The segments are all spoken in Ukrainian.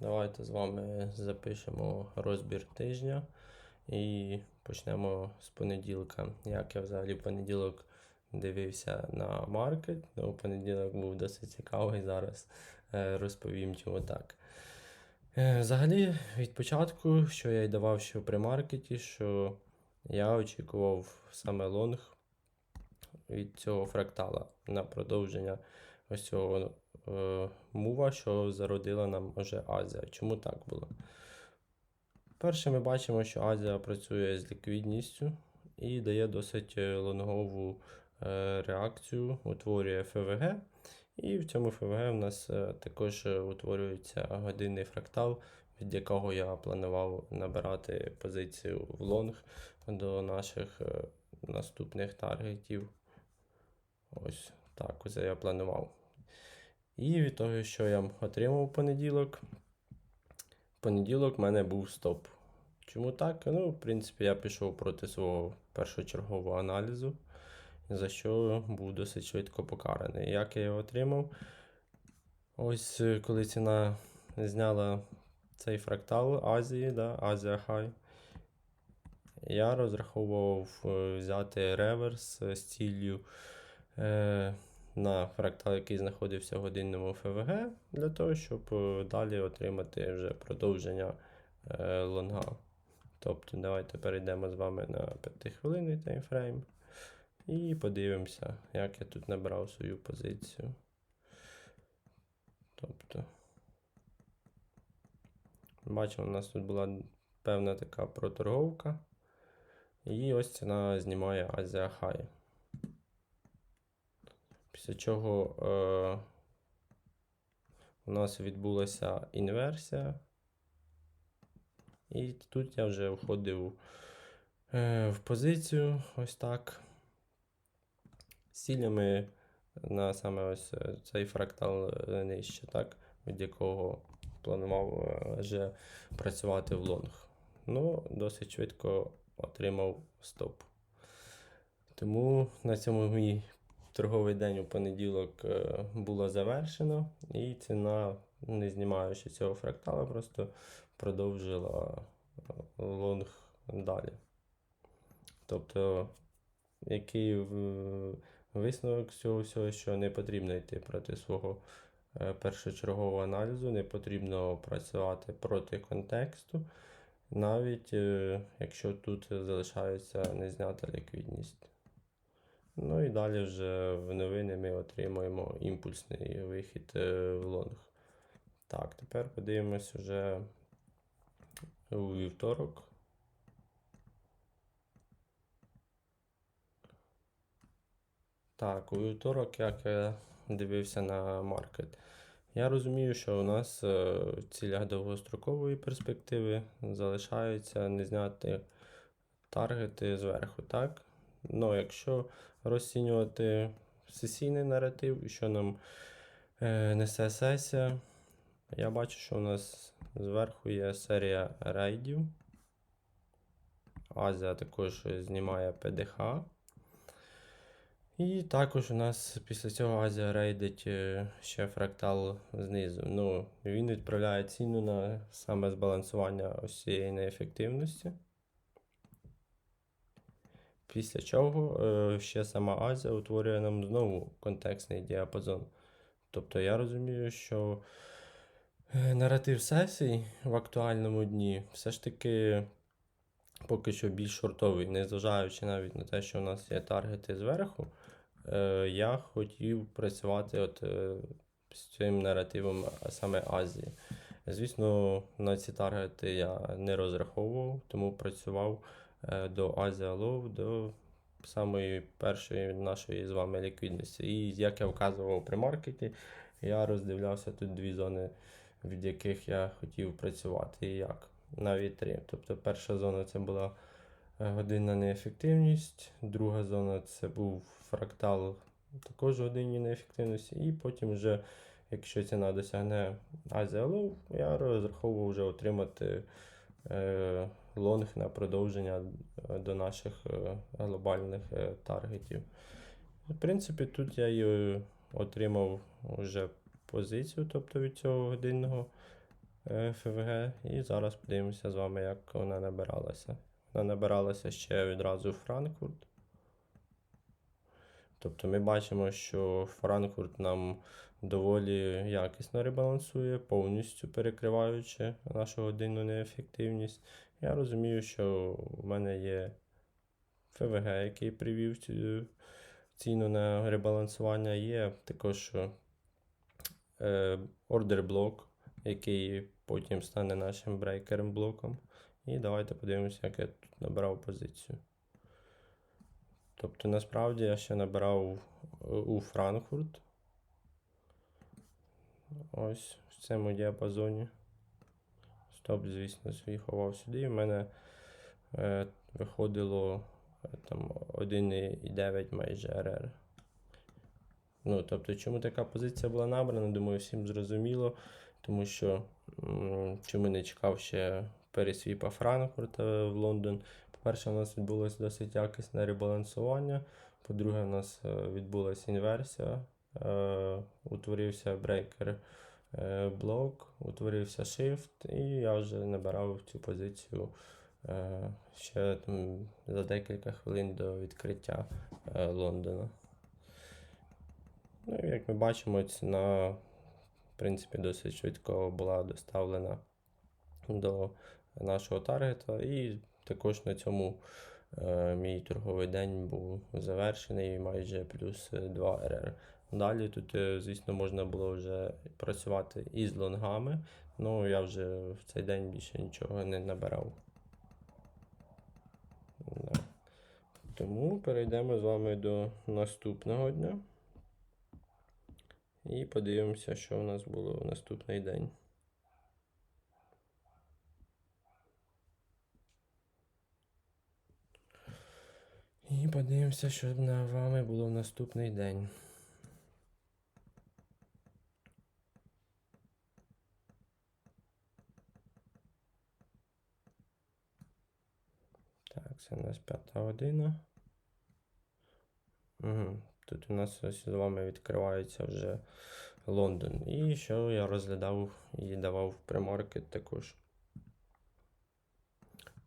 Давайте з вами запишемо розбір тижня і почнемо з понеділка. Як я взагалі в понеділок дивився на маркет, ну, понеділок був досить цікавий, зараз е, розповім чому так. Е, Взагалі, від початку, що я й давав ще при маркеті, що я очікував саме лонг від цього фрактала на продовження ось цього е, мува, що зародила нам уже Азія. Чому так було? Перше, ми бачимо, що Азія працює з ліквідністю і дає досить е, лонгову е, реакцію, утворює ФВГ. І в цьому ФВГ в нас е, також е, утворюється годинний фрактал, від якого я планував набирати позицію в лонг до наших наступних таргетів. Ось так ось я планував. І від того, що я отримав в понеділок, в понеділок в мене був стоп. Чому так? Ну, в принципі, я пішов проти свого першочергового аналізу, за що був досить швидко покараний. Як я його отримав? Ось е, коли ціна зняла цей фрактал Азії, да, Азія Хай, я розраховував е, взяти реверс е, з ціллю на фрактал, який знаходився в годинному ФВГ, для того, щоб е, далі отримати вже продовження е, лонга. Тобто, давайте перейдемо з вами на 5 хвилинний таймфрейм і подивимося, як я тут набрав свою позицію. Тобто, бачимо, у нас тут була певна така проторговка. І ось ціна знімає Азія High. Після чого е, у нас відбулася інверсія. І тут я вже входив е, в позицію ось так. З цілями на саме ось е, цей фрактал е, нижче, так, від якого планував е, вже працювати в лонг. Ну, досить швидко отримав стоп. Тому на цьому мій торговий день у понеділок е, було завершено, і ціна, не знімаючи цього фрактала, просто продовжила е, лонг далі. Тобто, який висновок з цього всього, що не потрібно йти проти свого е, першочергового аналізу, не потрібно працювати проти контексту, навіть е, якщо тут залишається незнята ліквідність. Ну і далі вже в новини ми отримуємо імпульсний вихід е, в лонг. Так, тепер подивимось вже у вівторок. Так, у вівторок, як я дивився на маркет. Я розумію, що у нас е, в цілях довгострокової перспективи залишаються не зняти таргети зверху, так? Ну, якщо розцінювати сесійний наратив, і що нам е, несе сесія, я бачу, що у нас зверху є серія рейдів. Азія також знімає ПДХ. І також у нас після цього Азія рейдить е, ще фрактал знизу. Ну, він відправляє ціну на саме збалансування ось неефективності. Після чого е, ще сама Азія утворює нам знову контекстний діапазон. Тобто я розумію, що е, наратив сесій в актуальному дні все ж таки поки що більш шортовий, незважаючи навіть на те, що у нас є таргети зверху, е, я хотів працювати от, з цим наративом саме Азії. Звісно, на ці таргети я не розраховував, тому працював до Asia Low, до самої першої нашої з вами ліквідності. І як я вказував при маркеті, я роздивлявся тут дві зони, від яких я хотів працювати і як. Навіть три. Тобто перша зона це була е, годинна неефективність, друга зона це був фрактал також годинні неефективності, і потім вже, якщо ціна досягне Asia Low, я розраховував вже отримати е, лонг на продовження е, до наших е, глобальних е, таргетів. В принципі, тут я і е, отримав вже позицію, тобто від цього годинного е, ФВГ. І зараз подивимося з вами, як вона набиралася. Вона набиралася ще відразу Франкфурт. Тобто ми бачимо, що Франкфурт нам доволі якісно ребалансує, повністю перекриваючи нашу годинну неефективність. Я розумію, що в мене є ФВГ, який привів ціну на ребалансування. Є також е, ордер блок, який потім стане нашим брейкером блоком. І давайте подивимося, як я тут набирав позицію. Тобто, насправді я ще набирав е, у Франкфурт. Ось в цьому діапазоні. Стоп, звісно, свій ховав сюди. І в мене е, виходило е, там 1,9 майже РР. Ну, тобто, чому така позиція була набрана, думаю, всім зрозуміло. Тому що чому не чекав ще пересвіпа Франкфурта в Лондон. По-перше, у нас відбулося досить якісне ребалансування. По-друге, у нас е, відбулася інверсія. Е, утворився брейкер е, блок, утворився shift, і я вже набирав цю позицію е, ще там, за декілька хвилин до відкриття Лондона. Ну, як ми бачимо, ціна, в принципі, досить швидко була доставлена до нашого таргета. І також на цьому е, мій торговий день був завершений майже плюс 2 РР. Далі тут, е, звісно, можна було вже працювати із лонгами, але я вже в цей день більше нічого не набирав. Да. Тому перейдемо з вами до наступного дня. І подивимося, що у нас було в наступний день. І подивимося, що на вами було в наступний день. Так, це у нас п'ята година. Угу. Тут у нас ось з вами відкривається вже Лондон. І що я розглядав і давав в премаркет також.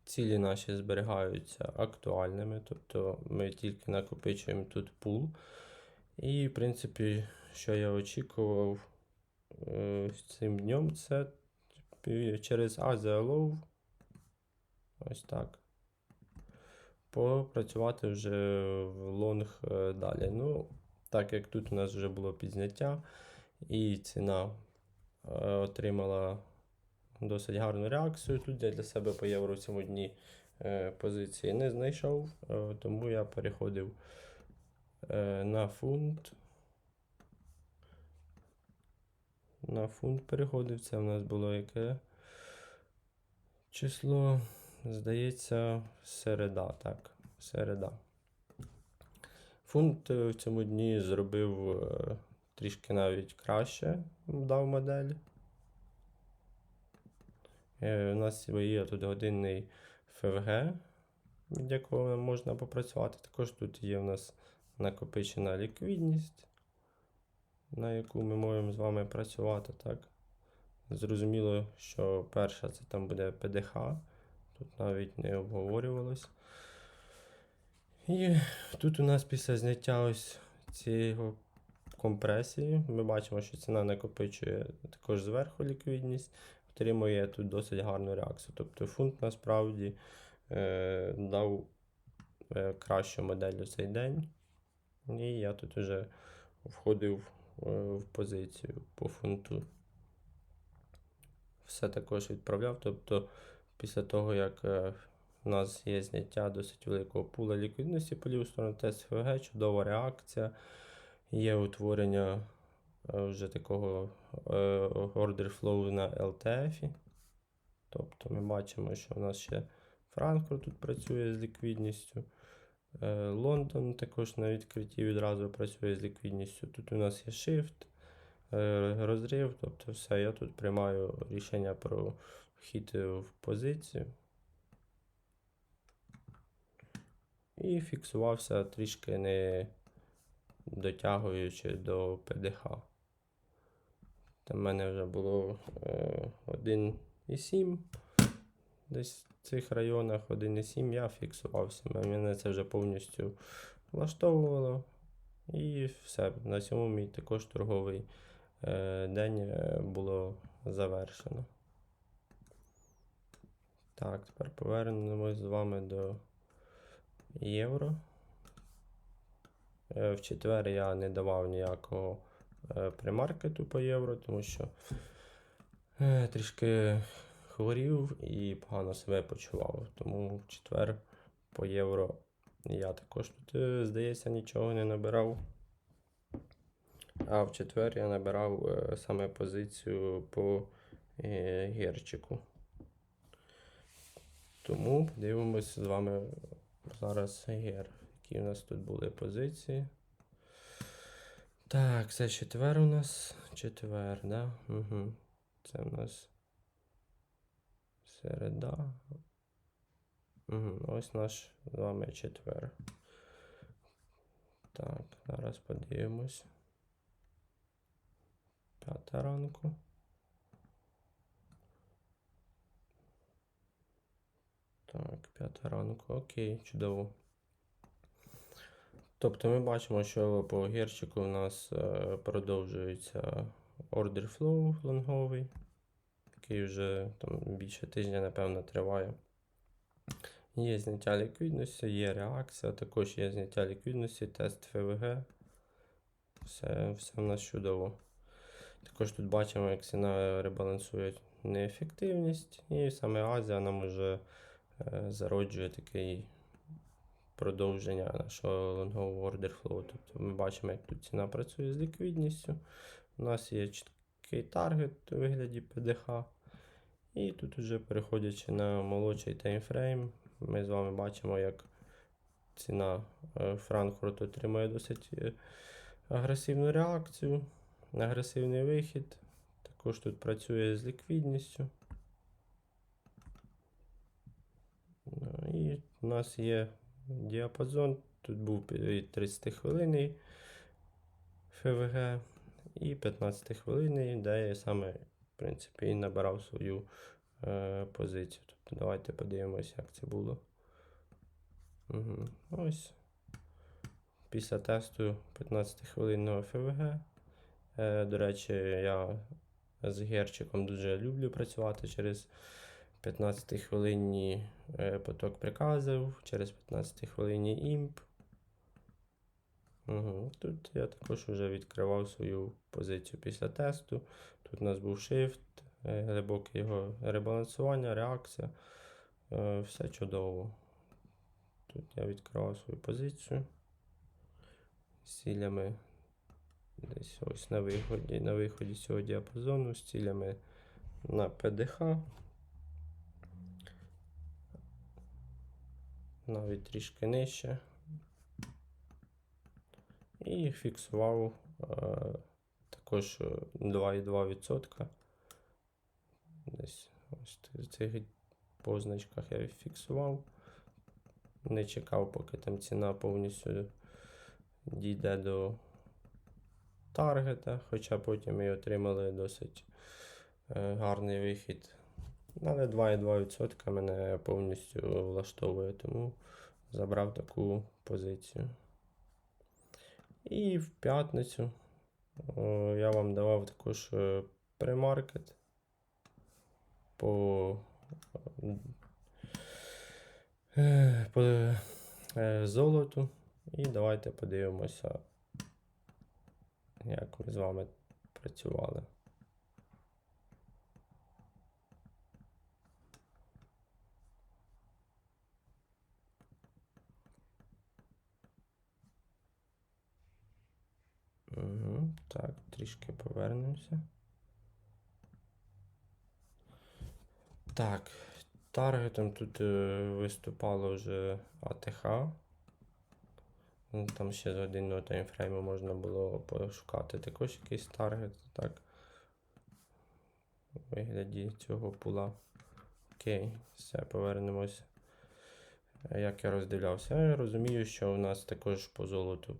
Цілі наші зберігаються актуальними, тобто ми тільки накопичуємо тут пул. І, в принципі, що я очікував е, цим днем, це через Low, ось так, попрацювати вже в лонг е, далі. Ну, так як тут у нас вже було підзняття, і ціна е, отримала досить гарну реакцію. Тут я для себе по євро в дні е, позиції не знайшов, тому я переходив на фунт. На фунт переходив. Це в нас було яке число, здається, середа. Так, середа. Фунт е, в цьому дні зробив е, трішки навіть краще, дав модель. Е, У нас є тут годинний ФВГ, від якого можна попрацювати. Також тут є у нас накопичена ліквідність, на яку ми можемо з вами працювати. так. Зрозуміло, що перша це там буде ПДХ, тут навіть не обговорювалось. І тут у нас після зняття ось цього компресії, ми бачимо, що ціна накопичує також зверху ліквідність отримує тут досить гарну реакцію. Тобто фунт насправді е, дав е, кращу модель у цей день. І я тут вже входив е, в позицію по фунту. Все також відправляв. Тобто, після того, як е, у нас є зняття досить великого пула ліквідності по ліву сторону ТСФГ, чудова реакція, є утворення е, вже такого е, order flow на LTF. Тобто ми бачимо, що у нас ще Франкфурт тут працює з ліквідністю. Лондон також на відкритті відразу працює з ліквідністю. Тут у нас є shift, розрив, тобто все, я тут приймаю рішення про вхід в позицію. І фіксувався трішки не дотягуючи до ПДХ. Там в мене вже було е, 1,7. Десь в цих районах 1,7 я фіксувався. Мене це вже повністю влаштовувало. І все. На цьому мій також торговий е, день е, було завершено. Так, тепер повернемось з вами до євро. Е, В четвер я не давав ніякого е, примаркету по євро, тому що е, трішки хворів і погано себе почував. Тому в четвер по євро я також тут, здається, нічого не набирав. А в четвер я набирав саме позицію по герчику. Тому подивимось з вами зараз гер. Які у нас тут були позиції. Так, це четвер у нас. Четвер, да? Угу. Це у нас середа. Угу. Ось наш з вами четвер. Так, зараз подивимось. П'ята ранку. Так, п'ята ранку. Окей, чудово. Тобто ми бачимо, що по гірчику у нас е, продовжується order flow лонговий, який вже там більше тижня, напевно, триває. Є зняття ліквідності, є реакція, також є зняття ліквідності, тест ФВГ. Все, все в нас чудово. Також тут бачимо, як ціна ребалансує неефективність, і саме Азія нам вже е, зароджує такий продовження нашого лонгового order flow. Тобто ми бачимо, як тут ціна працює з ліквідністю. У нас є чіткий таргет у вигляді PDH. І тут вже переходячи на молодший таймфрейм, ми з вами бачимо, як ціна е, Франкфурт отримує досить е, агресивну реакцію, агресивний вихід. Також тут працює з ліквідністю. Ну, І у нас є діапазон. Тут був від 30 хвилин ФВГ і 15 хвилин, де я саме, в принципі, і набирав свою е, позицію. Тобто давайте подивимося, як це було. Угу. Ось. Після тесту 15 хвилинного ФВГ. Е, до речі, я з герчиком дуже люблю працювати через 15 хвилинні е, поток приказів, через 15 хвилинні імп. Угу. Тут я також вже відкривав свою позицію після тесту. Тут у нас був shift, е, глибоке його ребалансування, реакція. Е, Все чудово. Тут я відкривав свою позицію. З цілями десь ось на виході, на виході цього діапазону, з цілями на ПДХ. Навіть трішки нижче. І фіксував е, також е, 2,2%. Десь ось в цих позначках я фіксував. Не чекав, поки там ціна повністю дійде до таргета, хоча потім ми отримали досить е, гарний вихід. Але 2,2% мене повністю влаштовує, тому забрав таку позицію. І в п'ятницю я вам давав також е, премаркет по, е, по е, золоту. І давайте подивимося, як ми з вами працювали. Угу, так, трішки повернемося. Так, таргетом тут е, виступало вже АТХ. Ну, Там ще з годинного таймфрейму можна було пошукати також якийсь таргет. Так. У вигляді цього пула. Окей, все, повернемось. Е, Як я роздивлявся. Я розумію, що у нас також по золоту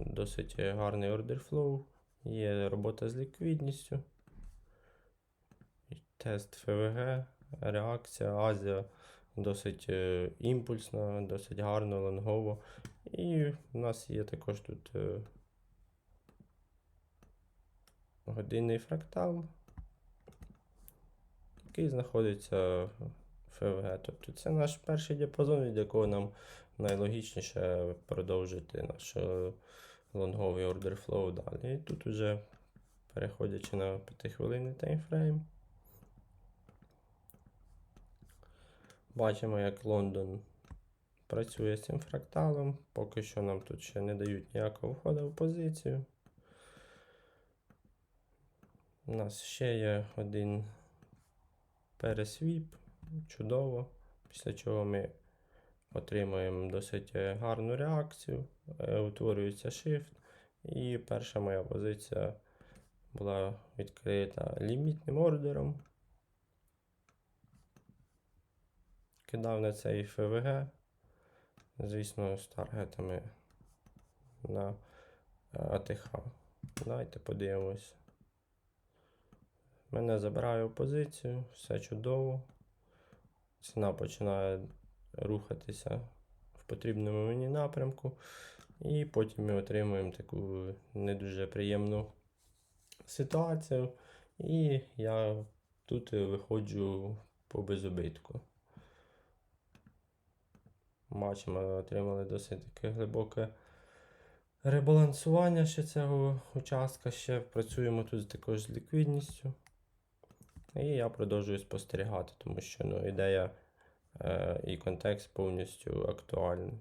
досить гарний order flow. Є робота з ліквідністю. тест ФВГ, реакція, Азія досить е, імпульсна, досить гарно, лонгово. І в нас є також тут е, годинний фрактал, який знаходиться ФВГ. Тобто це наш перший діапазон, від якого нам найлогічніше продовжити наш е, лонговий order flow далі. І тут уже переходячи на 5 хвилинний таймфрейм. Бачимо, як Лондон працює з цим фракталом. Поки що нам тут ще не дають ніякого входу в позицію. У нас ще є один пересвіп. Чудово. Після чого ми отримуємо досить е, гарну реакцію. Е, Утворюється shift. І перша моя позиція була відкрита лімітним ордером. Кидав на цей ФВГ. Звісно, з таргетами на е, АТХ. Давайте подивимось. Мене забирає позицію, все чудово. Ціна починає рухатися в потрібному мені напрямку. І потім ми отримуємо таку не дуже приємну ситуацію. І я тут виходжу по безубитку. Бачимо, отримали досить таке глибоке ребалансування ще цього участка. Ще працюємо тут також з ліквідністю. І я продовжую спостерігати, тому що ну, ідея і контекст повністю актуальні.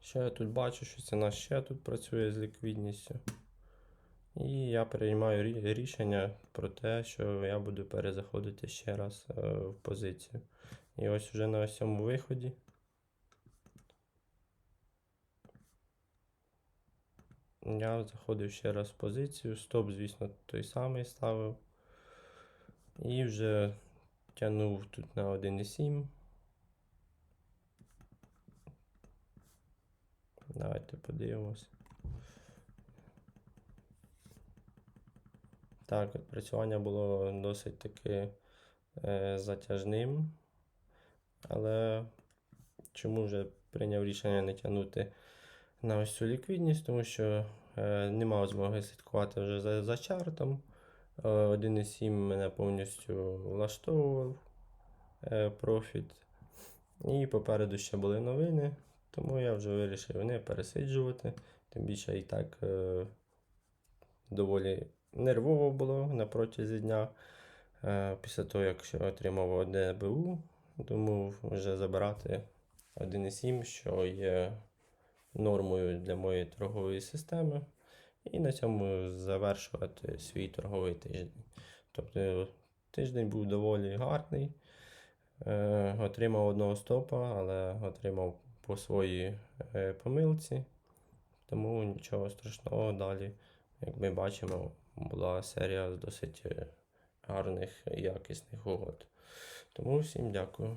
Ще я тут бачу, що ціна ще тут працює з ліквідністю. І я приймаю рішення про те, що я буду перезаходити ще раз е, в позицію. І ось вже на цьому виході. Я заходив ще раз в позицію. Стоп, звісно, той самий ставив. І вже тягнув тут на 1,7. Давайте подивимось. Так, відпрацювання було досить таки е, затяжним. Але чому вже прийняв рішення не тягнути на ось цю ліквідність, тому що е, не мав змоги слідкувати вже за, за чартом. Е, 1,7 мене повністю влаштовував е, профіт. І попереду ще були новини, тому я вже вирішив не пересиджувати. Тим більше і так е, доволі нервово було на протязі дня. Е, після того, як отримав одне БУ, думав вже забирати 1,7, що є нормою для моєї торгової системи. І на цьому завершувати свій торговий тиждень. Тобто тиждень був доволі гарний. Е, отримав одного стопа, але отримав по своїй е, помилці. Тому нічого страшного далі, як ми бачимо, була серія з досить е, гарних якісних угод. Тому всім дякую.